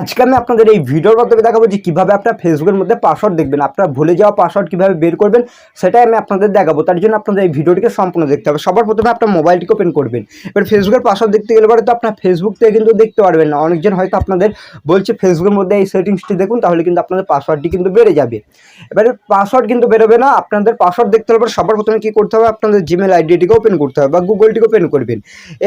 আজকে আমি আপনাদের এই ভিডিওর মাধ্যমে দেখাবো যে কীভাবে আপনার ফেসবুকের মধ্যে পাসওয়ার্ড দেখবেন, আপনার ভুলে যাওয়া পাসওয়ার্ড কীভাবে বের করবেন, সেটাই আমি আপনাদের দেখাবো। তার জন্য আপনাদের এই ভিডিওটিকে সম্পূর্ণ দেখতে হবে। সবার প্রথমে আপনার মোবাইলটিকে ওপেন করবেন। এবার ফেসবুকের পাসওয়ার্ড দেখতে গেলে পরে তো আপনার ফেসবুক থেকে কিন্তু দেখতে পারবেন না। অনেকজন হয়তো আপনাদের বলছে, ফেসবুকের মধ্যে এই সেটিংসটি দেখুন, তাহলে কিন্তু আপনাদের পাসওয়ার্ডটি কিন্তু বেড়ে যাবে। এবারে পাসওয়ার্ড কিন্তু বেরোবে না। আপনাদের পাসওয়ার্ড দেখতে হলে সবার প্রথমে কী করতে হবে? আপনাদের জিমেল আইডিটিকে ওপেন করতে হবে বা গুগলটিকে ওপেন করবেন।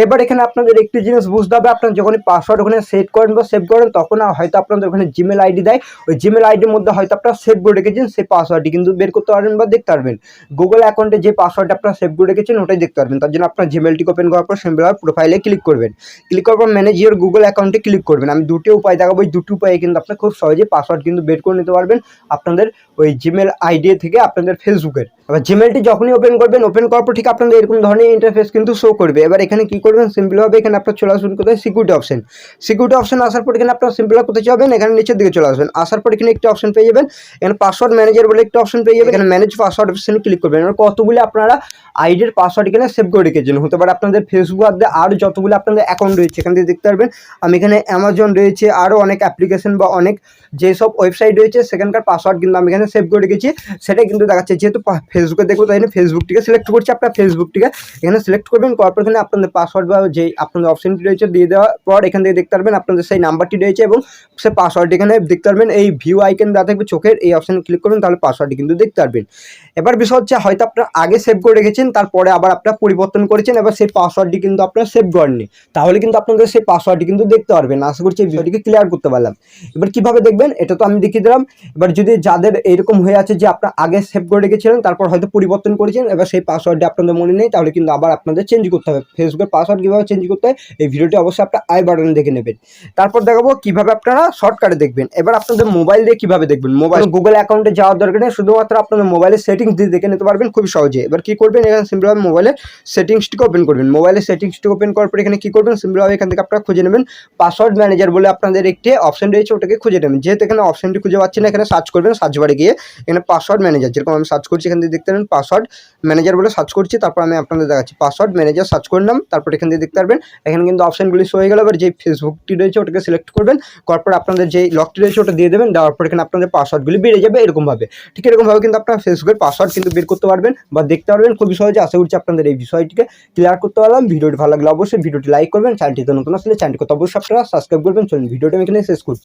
এবার এখানে আপনাদের একটি জিনিস বুঝতে হবে। আপনার যখন পাসওয়ার্ড ওখানে সেট করেন বা সেভ করেন, তখন হয়তো আপনাদের ওখানে জিমেল আইডি দেয়। ওই জিমেল আইডির মধ্যে হয়তো আপনারা সেভ করে রেখেছেন সেই পাসওয়ার্ডটি কিন্তু বের করতে পারবেন বা দেখতে পারবেন। গুগল অ্যাকাউন্টে যে পাসওয়ার্ড আপনারা সেভ করে রেখেছেন, ওটাই দেখতে পারবেন। তার জন্য আপনার জিমেলটি ওপেন করার পর সিম্পল প্রোফাইলে ক্লিক করবেন। ক্লিক করার পর ম্যানেজ গুগল অ্যাকাউন্টে ক্লিক করবেন। আমি দুটি উপায় দেখাবো ওই দুটি উপায়ে কিন্তু আপনি খুব সহজে পাসওয়ার্ড কিন্তু বের করে নিতে পারবেন আপনাদের ওই জিমেল আইডি থেকে আপনাদের ফেসবুকের এবার জিমেলটি যখনই ওপেন করবেন ওপেন করার পর ঠিক আপনাদের এরকম ধরনের ইন্টারফেস কিন্তু শো করবে। এবার এখানে কি করবেন? সিম্পলভাবে এখানে আপনার চলে আসবেন কোথায়? সিকিউরিটি অপশন সিকিউরিটি অপশন আসার পর এখানে আপনার সিম্পলভাবে কোথায় যাবেন এখানে নিচের দিকে চলে আসবেন। আসার পর এখানে একটি অপশন পেয়ে যাবেন। এখানে পাসওয়ার্ড ম্যানেজার বলে একটা অপশন পেয়ে যাবেন। এখানে ম্যানেজ পাসওয়ার্ড অপশনে ক্লিক করবেন। এবার কতগুলো আপনারা আইডির পাসওয়ার্ড এখানে সেভ করে রেখেছেন? হতে পারে আপনাদের ফেসবুক আদে আরও যতগুলো আপনাদের অ্যাকাউন্ট রয়েছে, এখান থেকে দেখতে পারবেন। আমি এখানে অ্যামাজন রয়েছে আরও অনেক অ্যাপ্লিকেশন বা অনেক যেসব ওয়েবসাইট রয়েছে, সেখানকার পাসওয়ার্ড কিন্তু আমি এখানে সেভ করে রেখেছি। সেটাই কিন্তু দেখাচ্ছে। যেহেতু ফেসবুকে দেখব তাই ফেসবুকটিকে সিলেক্ট করছি আপনার ফেসবুকটিকে এখানে সিলেক্ট করবেন, করার পর এখানে আপনাদের পাসওয়ার্ড বা যে আপনাদের অপশনটি রয়েছে, দিয়ে দেওয়ার পর এখান থেকে দেখতে পারবেন, আপনাদের সেই নাম্বারটি রয়েছে সে পাসওয়ার্ড এখানে দেখতে পারবেন, এই ভিউ আইকন দেওয়া থাকবে চোখের, এই অপশানে ক্লিক করবেন তাহলে পাসওয়ার্ডটি কিন্তু দেখতে পারবেন। এবার বিষয় হচ্ছে, হয়তো আপনার আগে সেভ করে রেখেছেন, তারপরে আবার আপনার পরিবর্তন করেছেন, এবার সেই পাসওয়ার্ডটি কিন্তু আপনার সেভ করেননি। তাহলে কিন্তু আপনাদের সেই পাসওয়ার্ডটি কিন্তু দেখতে পারবেন। আশা করছি এই ভিডিওটিকে ক্লিয়ার করতে পারলাম। এবার কীভাবে দেখবেন, এটা তো আমি দেখিয়ে দিলাম। এবার যদি যাদের এরকম হয়ে আছে যে আপনার আগে সেভ করে রেখেছিলেন, তারপর হয়তো পরিবর্তন করেছেন, এবার সেই পাসওয়ার্ডটি আপনাদের মনে নেই, তাহলে কিন্তু আবার আপনাদের চেঞ্জ করতে হবে। ফেসবুকের পাসওয়ার্ড কীভাবে চেঞ্জ করতে হয়, এই ভিডিওটি অবশ্যই আপনার আই বাটনে দেখে নেবেন। তারপর দেখাবো কীভাবে আপনারা শর্টকাটে দেখবেন। এবার আপনাদের মোবাইল দিয়ে কীভাবে দেখবেন? মোবাইল গুগল অ্যাকাউন্টে যাওয়ার দরকার নেই, শুধুমাত্র আপনাদের মোবাইলের সেটিংস দিয়ে দেখে নিতে পারবেন খুব সহজে। এবার কি করবেন? এখানে সিম্পলভাবে মোবাইলের সেটিংসটিকে ওপেন করবেন। মোবাইলের সেটিংসটি ওপেন করার পর এখানে কি করবেন? সিম্পলভাবে এখান থেকে আপনারা খুঁজে নেবেন। পাসওয়ার্ড ম্যানেজার বলে আপনাদের একটি অপশন রয়েছে, ওটাকে খুঁজে নেবেন। যেহেতু এখানে অপশনটি খুঁজে পাচ্ছেন না, এখানে সার্চ করবেন সার্চ বারে গিয়ে এখানে পাসওয়ার্ড ম্যানেজার যেরকম আমি সার্চ করছি, এখান থেকে দেখতে পারেন পাসওয়ার্ড ম্যানেজার বলে সার্চ করছি, তারপর আমি আপনাদের দেখাচ্ছি। পাসওয়ার্ড ম্যানেজার সার্চ করলাম, তারপর এখান থেকে দেখতে পারবেন, এখানে কিন্তু অপশনগুলি শো হয়ে গেল। এবার যে ফেসবুকটি রয়েছে, ওটাকে সিলেক্ট করবেন। করার পর আপনাদের যে লকটি রয়েছে ওটা দিয়ে দেবেন, দেওয়ার পর এখানে আপনাদের পাসওয়ার্ডগুলি বেড়ে যাবে এরকমভাবে। ঠিক এরকমভাবে কিন্তু আপনার ফেসবুকের পাসওয়ার্ড কিন্তু বের করতে পারবেন বা দেখতে পারবেন। খুবই সহজে আশা করছি আপনাদের এই বিষয়টিকে ক্লিয়ার করতে পারলাম। ভিডিওটি ভালো লাগলে অবশ্যই ভিডিওটি লাইক করবেন, চ্যানেলটিতে নতুন আসলে চ্যানেলটিকে অবশ্যই আপনারা সাবস্ক্রাইব করবেন। চলুন, ভিডিওটি আমি এখানে শেষ করছি।